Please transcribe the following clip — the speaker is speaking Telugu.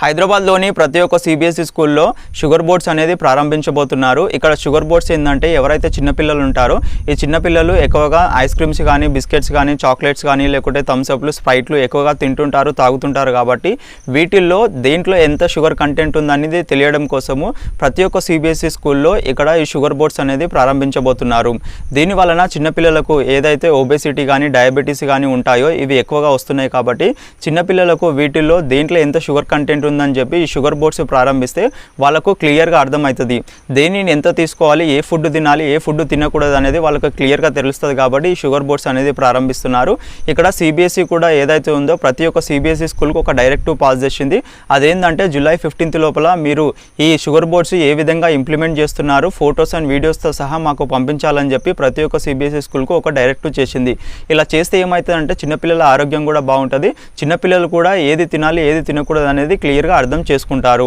హైదరాబాద్లోని ప్రతి ఒక్క సిబిఎస్ఈ స్కూల్లో షుగర్ బోర్డ్స్ అనేది ప్రారంభించబోతున్నారు. ఇక్కడ షుగర్ బోర్డ్స్ ఏంటంటే ఎవరైతే చిన్నపిల్లలు ఉంటారో ఈ చిన్నపిల్లలు ఎక్కువగా ఐస్ క్రీమ్స్ కానీ బిస్కెట్స్ కానీ చాక్లెట్స్ కానీ లేకుంటే థమ్స్అప్లు స్ప్రైట్లు ఎక్కువగా తింటుంటారు తాగుతుంటారు కాబట్టి వీటిల్లో దేంట్లో ఎంత షుగర్ కంటెంట్ ఉందనేది తెలియడం కోసము ప్రతి ఒక్క సిబిఎస్ఈ స్కూల్లో ఇక్కడ ఈ షుగర్ బోర్డ్స్ అనేది ప్రారంభించబోతున్నారు. దీని వలన చిన్నపిల్లలకు ఏదైతే ఒబేసిటీ కానీ డయాబెటీస్ కానీ ఉంటాయో ఇవి ఎక్కువగా వస్తున్నాయి కాబట్టి చిన్నపిల్లలకు వీటిల్లో దేంట్లో ఎంత షుగర్ కంటెంట్ ఉంటుందని చెప్పి ఈ షుగర్ బోర్డ్స్ ప్రారంభిస్తే వాళ్ళకు క్లియర్గా అర్థమవుతుంది. దేనిని ఎంత తీసుకోవాలి ఏ ఫుడ్ తినాలి ఏ ఫుడ్ తినకూడదు అనేది వాళ్ళకు క్లియర్గా తెలుస్తుంది కాబట్టి ఈ షుగర్ బోర్డ్స్ అనేది ప్రారంభిస్తున్నారు. ఇక్కడ సిబిఎస్ఈ కూడా ఏదైతే ఉందో ప్రతి ఒక్క సిబిఎస్ఈ స్కూల్కి ఒక డైరెక్టివ్ పాస్ చేసింది. అదేంటంటే జూలై ఫిఫ్టీన్త్ లోపల మీరు ఈ షుగర్ బోర్డ్స్ ఏ విధంగా ఇంప్లిమెంట్ చేస్తున్నారు ఫొటోస్ అండ్ వీడియోస్తో సహా మాకు పంపించాలని చెప్పి ప్రతి ఒక్క సిబిఎస్ఈ స్కూల్కు ఒక డైరెక్టివ్ చేసింది. ఇలా చేస్తే ఏమవుతుందంటే చిన్నపిల్లల ఆరోగ్యం కూడా బాగుంటుంది. చిన్నపిల్లలు కూడా ఏది తినాలి ఏది తినకూడదు అనేది క్లియర్గా అర్థం చేసుకుంటారు.